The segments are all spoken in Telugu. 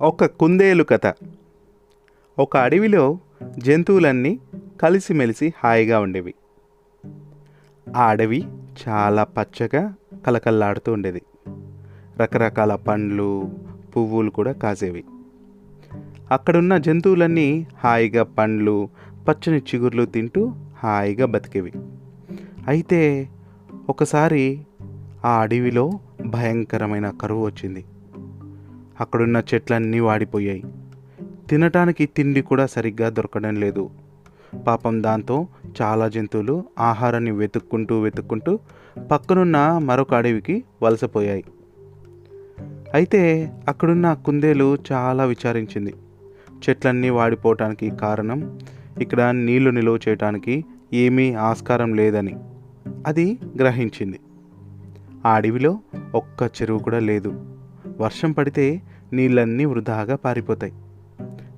ఒక కుందేలు కథ. ఒక అడవిలో జంతువులన్నీ కలిసిమెలిసి హాయిగా ఉండేవి. ఆ అడవి చాలా పచ్చగా కలకల్లాడుతూ ఉండేది. రకరకాల పండ్లు పువ్వులు కూడా కాసేవి. అక్కడున్న జంతువులన్నీ హాయిగా పండ్లు పచ్చని చిగుర్లు తింటూ హాయిగా బతికేవి. అయితే ఒకసారి ఆ అడవిలో భయంకరమైన కరువు వచ్చింది. అక్కడున్న చెట్లన్నీ వాడిపోయాయి. తినటానికి తిండి కూడా సరిగ్గా దొరకడం లేదు. పాపం దాంతో చాలా జంతువులు ఆహారాన్ని వెతుక్కుంటూ వెతుక్కుంటూ పక్కనున్న మరొక అడవికి వలసపోయాయి. అయితే అక్కడున్న కుందేలు చాలా విచారించింది. చెట్లన్నీ వాడిపోవటానికి కారణం ఇక్కడ నీళ్ళు నిలువ చేయటానికి ఏమీ ఆస్కారం లేదని అది గ్రహించింది. ఆ అడవిలో ఒక్క చెరువు కూడా లేదు. వర్షం పడితే నీళ్ళన్నీ వృధాగా పారిపోతాయి.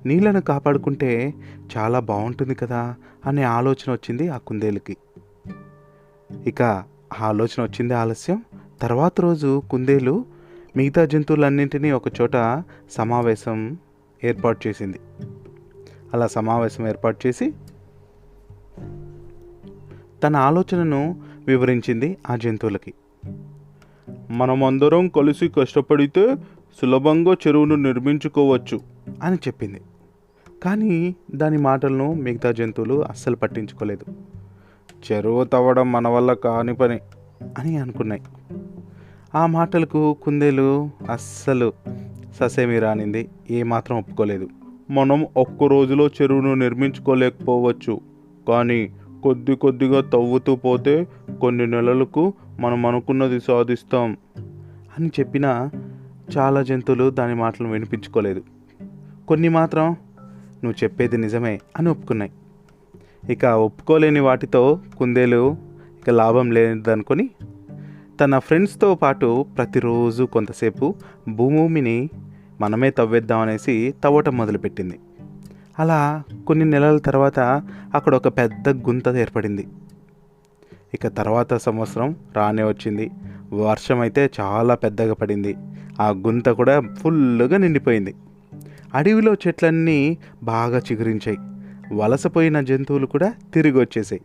నీళ్ళను కాపాడుకుంటే చాలా బాగుంటుంది కదా అనే ఆలోచన వచ్చింది ఆ కుందేలుకి. ఇక ఆ ఆలోచన వచ్చింది ఆలస్యం. తర్వాత రోజు కుందేలు మిగతా జంతువులన్నింటినీ ఒకచోట సమావేశం ఏర్పాటు చేసింది. అలా సమావేశం ఏర్పాటు చేసి తన ఆలోచనను వివరించింది ఆ జంతువులకి. మనమందరం కలిసి కష్టపడితే సులభంగా చెరువును నిర్మించుకోవచ్చు అని చెప్పింది. కానీ దాని మాటలను మిగతా జంతువులు అస్సలు పట్టించుకోలేదు. చెరువు తవ్వడం మన వల్ల కాని పని అని అనుకున్నాయి. ఆ మాటలకు కుందేలు అస్సలు ససేమి రానింది. ఏమాత్రం ఒప్పుకోలేదు. మనం ఒక్క రోజులో చెరువును నిర్మించుకోలేకపోవచ్చు. కానీ కొద్ది కొద్దిగా తవ్వుతూ పోతే కొన్ని నెలలకు మనం అనుకున్నది సాధిస్తాం అని చెప్పిన చాలా జంతువులు దాని మాటలు వినిపించుకోలేదు. కొన్ని మాత్రం నువ్వు చెప్పేది నిజమే అని ఒప్పుకున్నాయి. ఇక ఒప్పుకోలేని వాటితో కుందేలు ఇక లాభం లేదనుకొని తన ఫ్రెండ్స్తో పాటు ప్రతిరోజు కొంతసేపు భూమిని మనమే తవ్వేద్దాం అనేసి తవ్వటం మొదలుపెట్టింది. అలా కొన్ని నెలల తర్వాత అక్కడ ఒక పెద్ద గుంత ఏర్పడింది. ఇక తర్వాత సంవత్సరం రానే వచ్చింది. వర్షం అయితే చాలా పెద్దగా పడింది. ఆ గుంత కూడా ఫుల్గా నిండిపోయింది. అడవిలో చెట్లన్నీ బాగా చిగురించాయి. వలసపోయిన జంతువులు కూడా తిరిగి వచ్చేసాయి.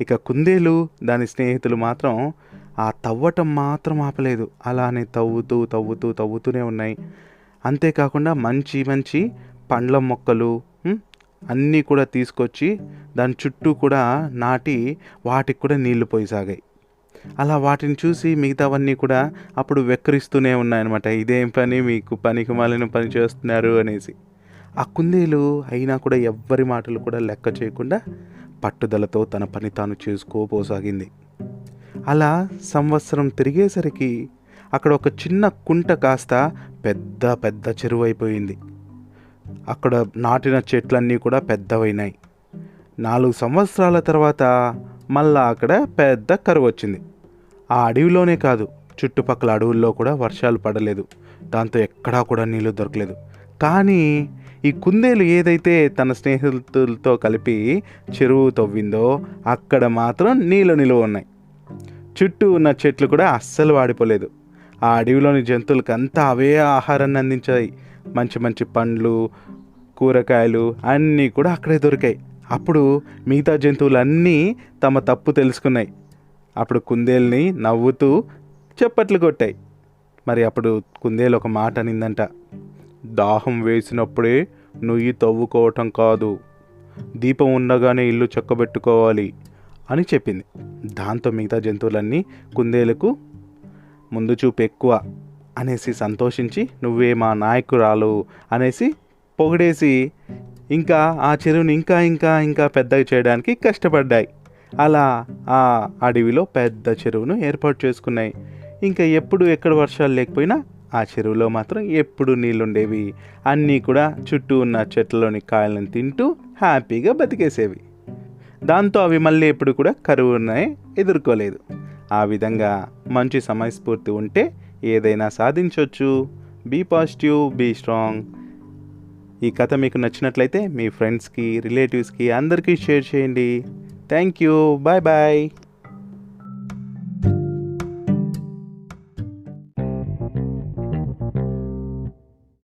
ఇక కుందేలు దాని స్నేహితులు మాత్రం ఆ తవ్వటం మాత్రం ఆపలేదు. అలానే తవ్వుతూ తవ్వుతూ తవ్వుతూనే ఉన్నాయి. అంతేకాకుండా మంచి మంచి పండ్ల మొక్కలు అన్నీ కూడా తీసుకొచ్చి దాని చుట్టూ కూడా నాటి వాటికి కూడా నీళ్ళు పోయిసాగాయి అలా వాటిని చూసి మిగతావన్నీ కూడా అప్పుడు వెక్కరిస్తూనే ఉన్నాయన్నమాట. ఇదేం పని మీకు పనికి మాలిన పని చేస్తున్నారు అనేసి. ఆ కుందేలు అయినా కూడా ఎవ్వరి మాటలు కూడా లెక్క చేయకుండా పట్టుదలతో తన పని తాను చేసుకోపోసాగింది అలా సంవత్సరం తిరిగేసరికి అక్కడ ఒక చిన్న కుంట కాస్త పెద్ద పెద్ద చెరువు అయిపోయింది అక్కడ నాటిన చెట్లన్నీ కూడా పెద్దవైనాయి. నాలుగు సంవత్సరాల తర్వాత మళ్ళా అక్కడ పెద్ద కరువు వచ్చింది. ఆ అడవిలోనే కాదు చుట్టుపక్కల అడవుల్లో కూడా వర్షాలు పడలేదు. దాంతో ఎక్కడా కూడా నీళ్ళు దొరకలేదు. కానీ ఈ కుందేలు ఏదైతే తన స్నేహితులతో కలిపి చెరువు తవ్విందో అక్కడ మాత్రం నీళ్ళు నిలువ ఉన్నాయి. చుట్టూ ఉన్న చెట్లు కూడా అస్సలు వాడిపోలేదు. ఆ అడవిలోని జంతువులకు అంతా అవే ఆహారాన్ని అందించాయి. మంచి మంచి పండ్లు కూరగాయలు అన్నీ కూడా అక్కడే దొరికాయి. అప్పుడు మిగతా జంతువులన్నీ తమ తప్పు తెలుసుకున్నాయి. అప్పుడు కుందేల్ని నవ్వుతూ చప్పట్లు కొట్టాయి. మరి అప్పుడు కుందేలు ఒక మాట అనిందంట. దాహం వేసినప్పుడే నుయ్యి తవ్వుకోవటం కాదు. దీపం ఉండగానే ఇల్లు చక్కబెట్టుకోవాలి అని చెప్పింది. దాంతో మిగతా జంతువులన్నీ కుందేలకు ముందు చూపు ఎక్కువ అనేసి సంతోషించి నువ్వే మా నాయకురాలు అనేసి పొగిడేసి ఇంకా ఆ చెరువుని ఇంకా ఇంకా ఇంకా పెద్దగా చేయడానికి కష్టపడ్డాయి. అలా ఆ అడవిలో పెద్ద చెరువును ఏర్పాటు చేసుకున్నాయి. ఇంకా ఎప్పుడు ఎక్కడ వర్షాలు లేకపోయినా ఆ చెరువులో మాత్రం ఎప్పుడు నీళ్ళుండేవి. అన్నీ కూడా చుట్టూ ఉన్న చెట్లలోని కాయలను తింటూ హ్యాపీగా బతికేసేవి. దాంతో అవి మళ్ళీ ఎప్పుడు కూడా కరువునే ఎదుర్కోలేదు. ఆ విధంగా మంచి సమయస్ఫూర్తి ఉంటే ఏదైనా సాధించవచ్చు బీ పాజిటివ్ బీ స్ట్రాంగ్. ఈ కథ మీకు నచ్చినట్లయితే మీ ఫ్రెండ్స్కి రిలేటివ్స్కి అందరికీ షేర్ చేయండి. Thank you bye bye